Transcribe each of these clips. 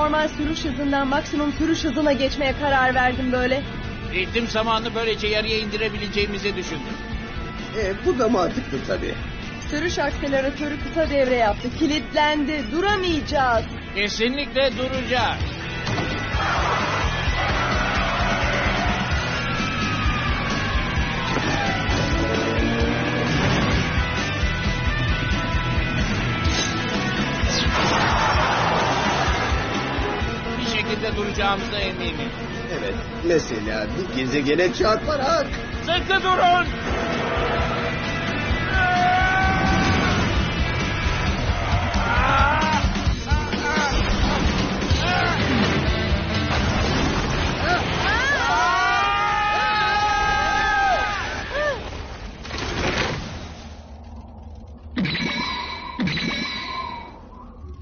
normal sürüş hızından maksimum sürüş hızına geçmeye karar verdim böyle. Ritim zamanını böylece yarıya indirebileceğimizi düşündüm. E, bu da mantıklı tabii. Sürüş akselerotörü kısa devre yaptı. Kilitlendi. Duramayacağız. Kesinlikle duracağız. Şekilde duracağımıza eminim. Evet. Mesela bir gezegene çarparak. Sıkı durun!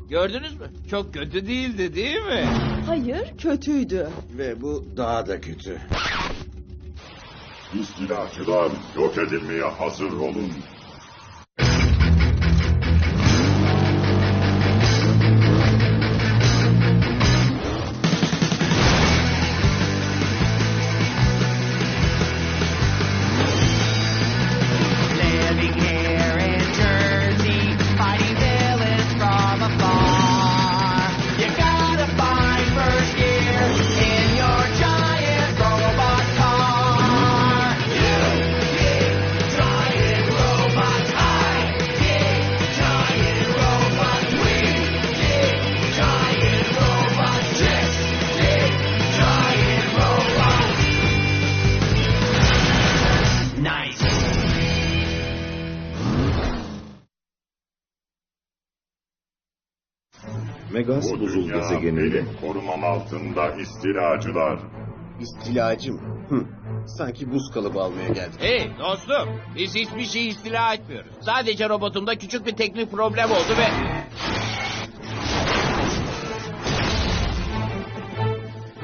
Gördünüz mü? Çok kötü değildi değil mi? Hayır, kötüydü. Ve bu daha da kötü. İstilacılar yok edilmeye hazır olun. Megas Bu buzul dünya gezegeninde benim korumam altında istilacılar. İstilacım. Hı. Sanki buz kalıbı almaya geldik. Hey dostum, biz hiçbir şey istila etmiyoruz. Sadece robotumda küçük bir teknik problem oldu ve...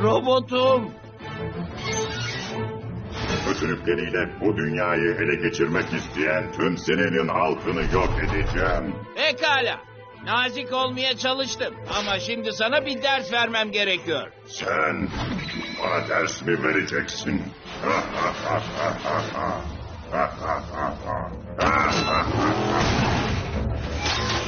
Robotum! Kötülükleriyle bu dünyayı ele geçirmek isteyen tüm senenin halkını yok edeceğim. Pekala. Nazik olmaya çalıştım ama şimdi sana bir ders vermem gerekiyor. Sen bana ders mi vereceksin?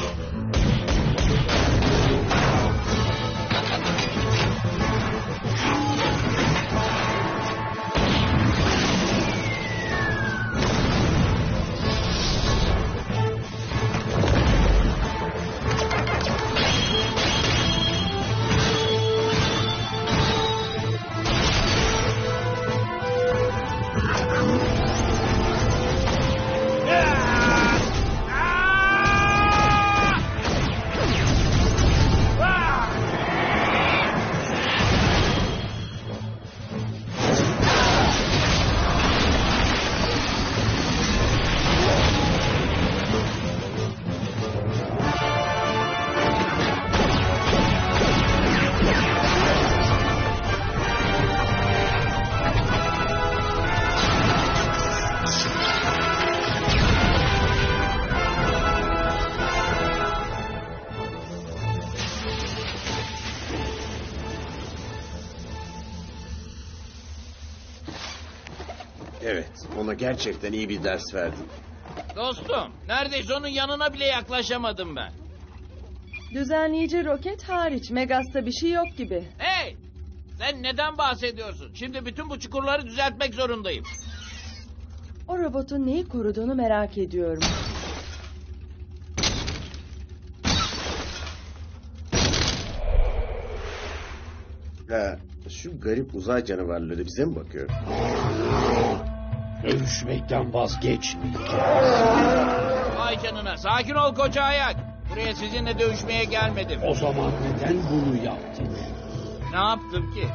Evet. Ona gerçekten iyi bir ders verdim. Dostum, neredeyse onun yanına bile yaklaşamadım ben. Düzenleyici roket hariç Megas'ta bir şey yok gibi. Hey! Sen neden bahsediyorsun? Şimdi bütün bu çukurları düzeltmek zorundayım. O robotun neyi koruduğunu merak ediyorum. Ha, şu garip uzay canavarları bize mi bakıyor? Dövüşmekten vazgeçmeyeceğim. Vay canına, sakin ol koca ayak. Buraya sizinle dövüşmeye gelmedim. O zaman neden bunu yaptın? Ne yaptım ki?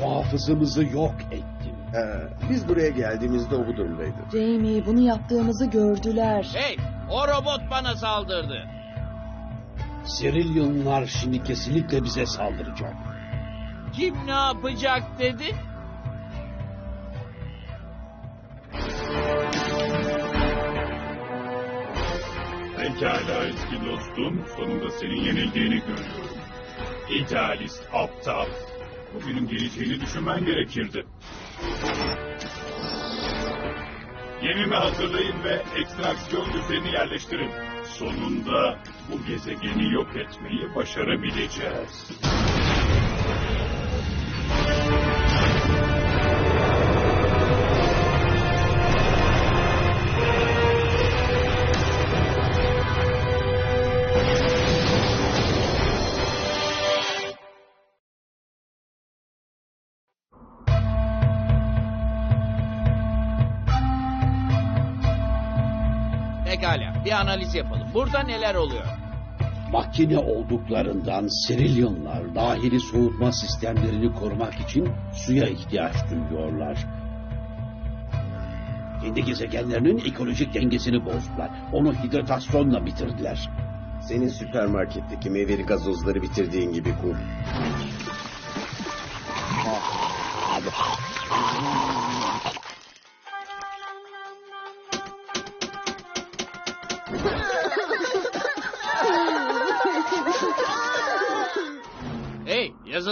Muhafızımızı yok ettin. Ha, biz buraya geldiğimizde o bu durumdaydı. Jamie bunu yaptığımızı gördüler. Hey, o robot bana saldırdı. Sirilyonlar şimdi kesinlikle bize saldıracak. Kim ne yapacak dedi? Pekala eski dostum. Sonunda senin yenildiğini görüyorum. İdealist aptal. Bugünün geleceğini düşünmen gerekirdi. Gemimi hazırlayın ve ekstraksiyon düzenini yerleştirin. Sonunda bu gezegeni yok etmeyi başarabileceğiz. Bir analiz yapalım. Burada neler oluyor? Makine olduklarından Sirilyonlar dahili soğutma sistemlerini korumak için suya ihtiyaç duyuyorlar. Kendi gezegenlerinin ekolojik dengesini bozdular. Onu hidratasyonla bitirdiler. Senin süpermarketteki meyveli gazozları bitirdiğin gibi kur.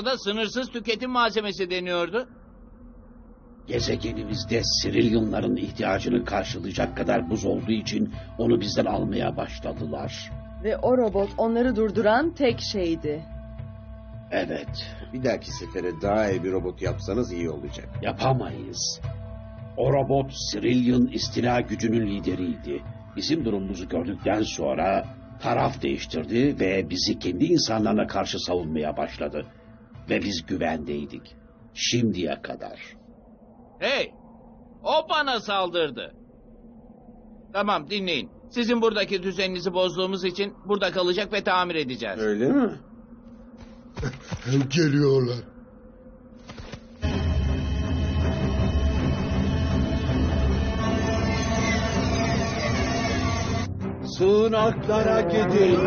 Yazıda sınırsız tüketim malzemesi deniyordu. Gezegenimizde Sirilyonların ihtiyacını karşılayacak kadar buz olduğu için onu bizden almaya başladılar. Ve o robot onları durduran tek şeydi. Evet, Bir dahaki sefere daha iyi bir robot yapsanız iyi olacak. yapamayız. O robot Sirilyon istila gücünün lideriydi. Bizim durumumuzu gördükten sonra taraf değiştirdi ve bizi kendi insanlarına karşı savunmaya başladı. Ve biz güvendeydik. Şimdiye kadar. Hey o bana saldırdı. Tamam dinleyin. Sizin buradaki düzeninizi bozduğumuz için burada kalacak ve tamir edeceğiz. Öyle mi? Geliyorlar. Sığınaklara gidin.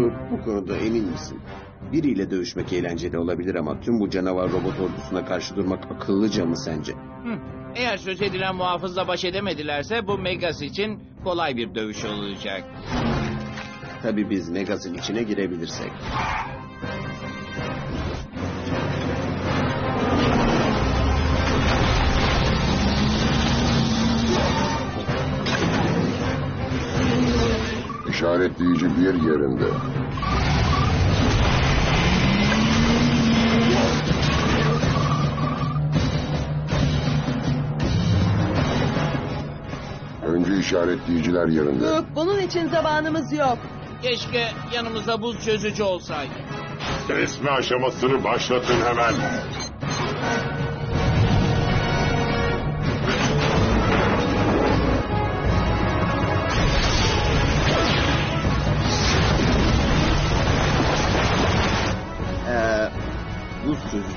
Kurt bu konuda emin misin? Biriyle dövüşmek eğlenceli olabilir ama tüm bu canavar robot ordusuna karşı durmak akıllıca mı sence? Hı. Eğer söz edilen muhafızla baş edemedilerse bu Megas için kolay bir dövüş olacak. Tabii biz Megas'ın içine girebilirsek. İşaretleyici bir yerinde. Önce işaretleyiciler yerinde. Luke bunun için zamanımız yok. Keşke yanımızda buz çözücü olsaydı. Kesme aşamasını başlatın hemen.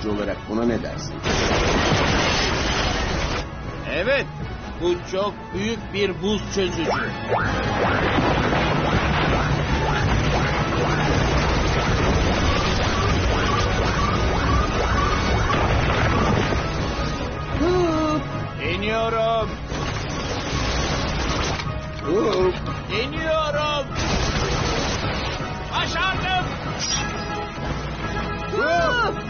Çözücü olarak buna ne dersin? Evet, bu çok büyük bir buz çözücü. Luke Deniyorum, Kurt! deniyorum. Başardım. Luke!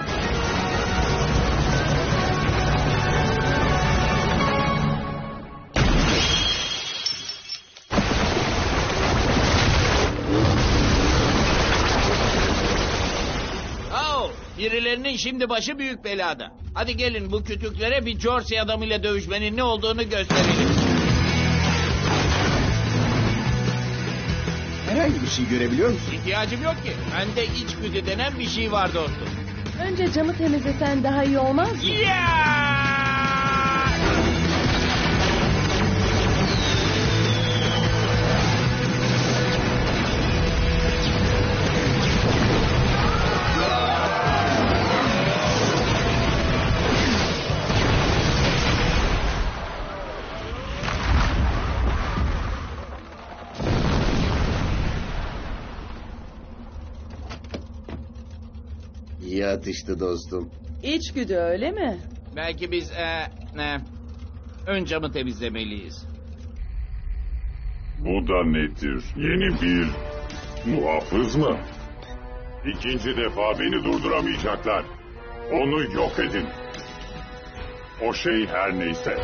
Birilerinin şimdi başı büyük belada. Hadi gelin bu kütüklere bir Jersey adamıyla dövüşmenin ne olduğunu gösterelim. Herhangi bir şey görebiliyor musun? İhtiyacım yok ki. Bende içgüdü denen bir şey var dostum. Önce camı temizlesen daha iyi olmaz mı? Yeah! İyi atıştı dostum. İçgüdü öyle mi? Belki biz e, ne, ön camı temizlemeliyiz. Bu da nedir? Yeni bir muhafız mı? İkinci defa beni durduramayacaklar. Onu yok edin. O şey her neyse.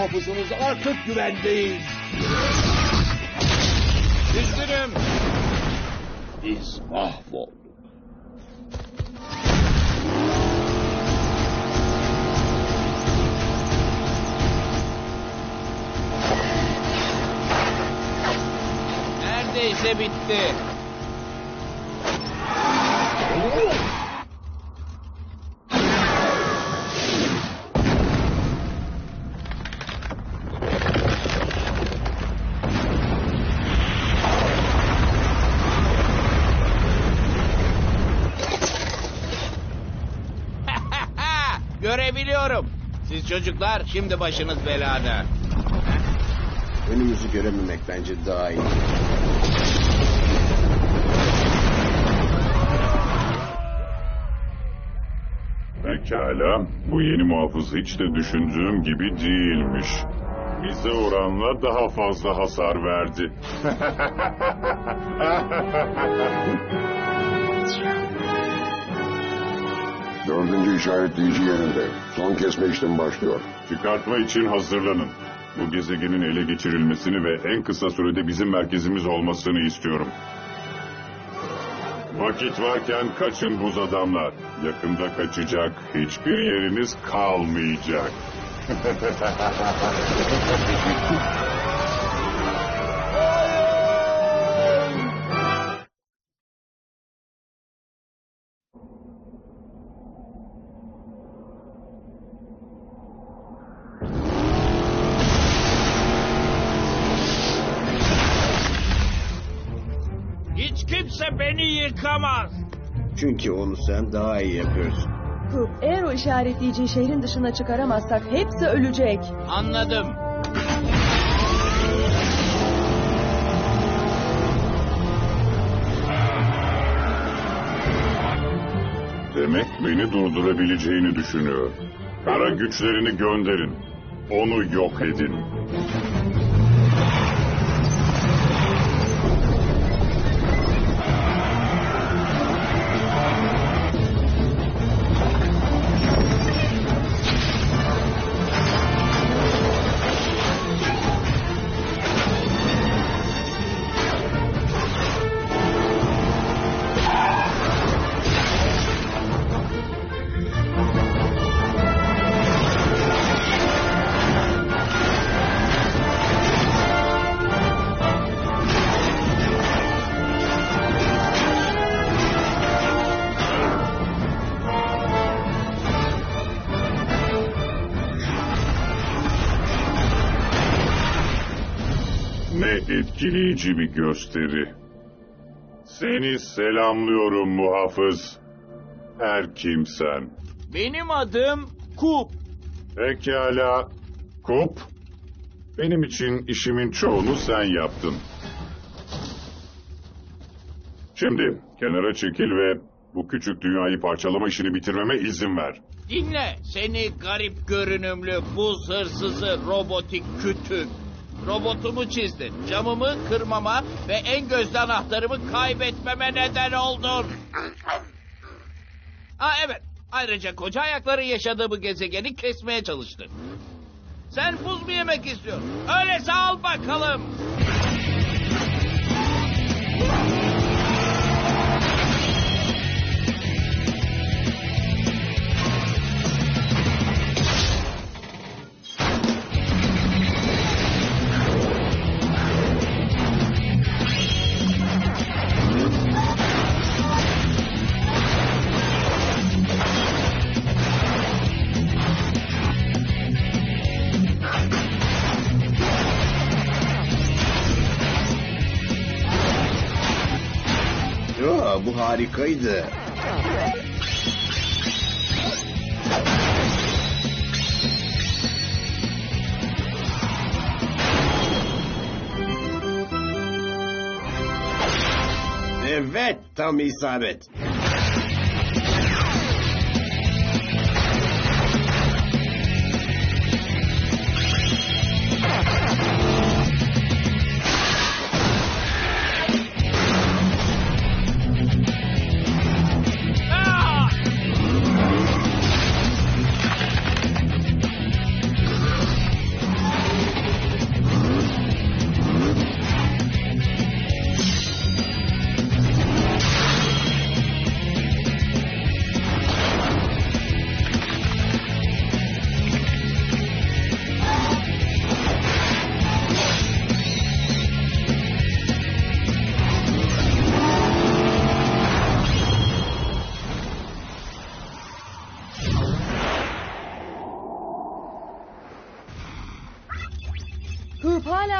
Muhafızınız artık güvendeyiz. Üzgünüm. Biz mahvolduk. Neredeyse bitti. Görebiliyorum. Siz çocuklar şimdi başınız belada. Önümüzü görememek bence daha iyi. Pekala. Bu yeni muhafız hiç de düşündüğüm gibi değilmiş. Bize oranla daha fazla hasar verdi. Dördüncü işaretleyici yerinde. Son kesme işlemi başlıyor. Çıkartma için hazırlanın. Bu gezegenin ele geçirilmesini ve en kısa sürede bizim merkezimiz olmasını istiyorum. Vakit varken kaçın buz adamlar. Yakında kaçacak hiçbir yeriniz kalmayacak. Çünkü onu sen daha iyi yapıyorsun. Hıp eğer o işaretleyiciyi şehrin dışına çıkaramazsak hepsi ölecek. Anladım. Demek beni durdurabileceğini düşünüyor. Kara güçlerini gönderin. Onu yok edin. Etkileyici bir gösteri. Seni selamlıyorum muhafız. Her kimsen. Benim adım Kup. Pekala. Kup. Benim için işimin çoğunu sen yaptın. Şimdi kenara çekil ve bu küçük dünyayı parçalama işini bitirmeme izin ver. Dinle seni garip görünümlü buz hırsızı robotik kütük. Robotumu çizdin. Camımı kırmama ve en gözde anahtarımı kaybetmeme neden oldun. Ha evet. Ayrıca koca ayakların yaşadığı bu gezegeni kesmeye çalıştın. Sen buz mu yemek istiyorsun? Öyleyse al bakalım. Harikaydı. Evet, tam isabet.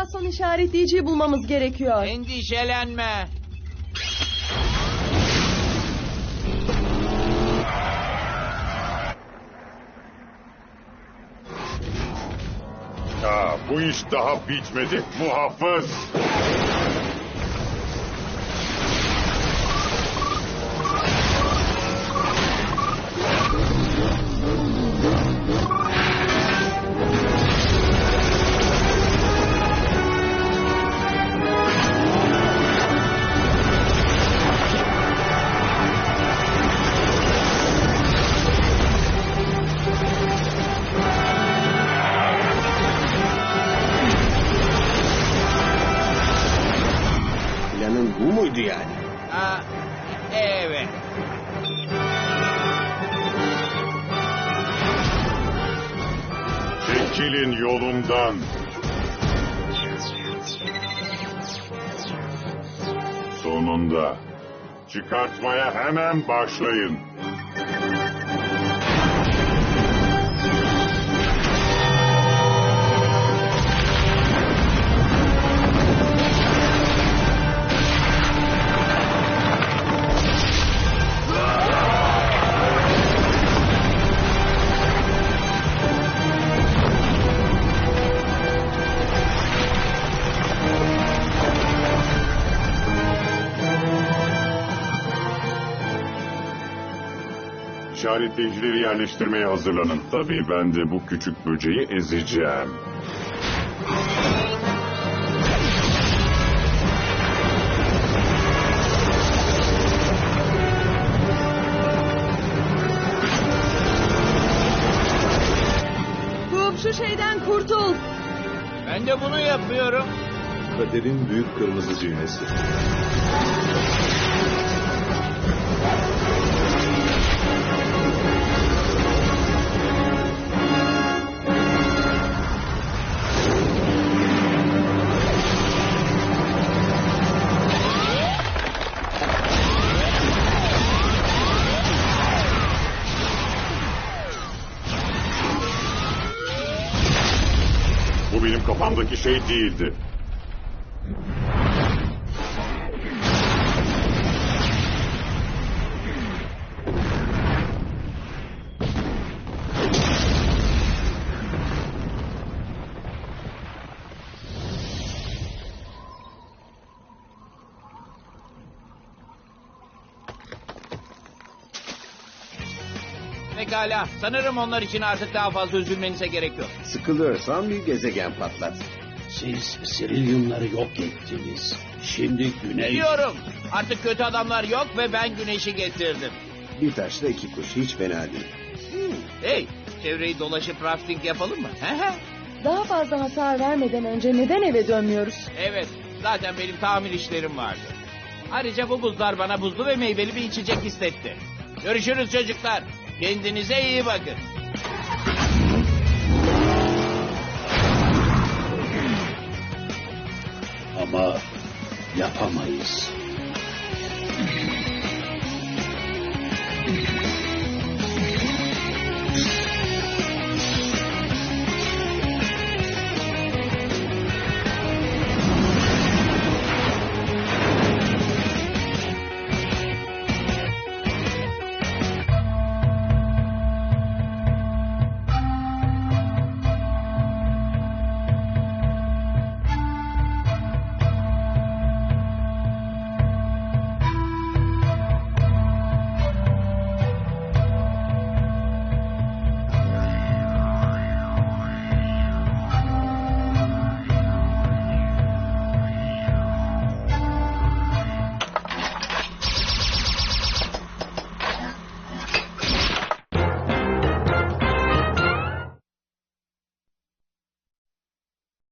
Hala son işaretleyiciyi bulmamız gerekiyor. Endişelenme. Ya bu iş daha bitmedi. Muhafız. Hemen başlayın. İşaretleyicileri yerleştirmeye hazırlanın. Tabii ben de bu küçük böceği ezeceğim. Hıp şu şeyden kurtul. Ben de bunu yapıyorum. Kaderin büyük kırmızı düğmesi. Kafamdaki şey değildi. Pekala. Sanırım onlar için artık daha fazla üzülmenize gerek yok. Sıkılıyorsan bir gezegen patlat. Siz Sirilyumları yok ettiniz. Şimdi güney... Biliyorum. Artık kötü adamlar yok ve ben güneşi getirdim. Bir taşla iki kuş hiç fena değil. Hey, çevreyi dolaşıp rafting yapalım mı? He he. Daha fazla hasar vermeden önce neden eve dönmüyoruz? Evet, zaten benim tamir işlerim vardı. Ayrıca bu buzlar bana buzlu ve meyveli bir içecek istetti. Görüşürüz çocuklar. Kendinize iyi bakın. まやっぱまあいいです。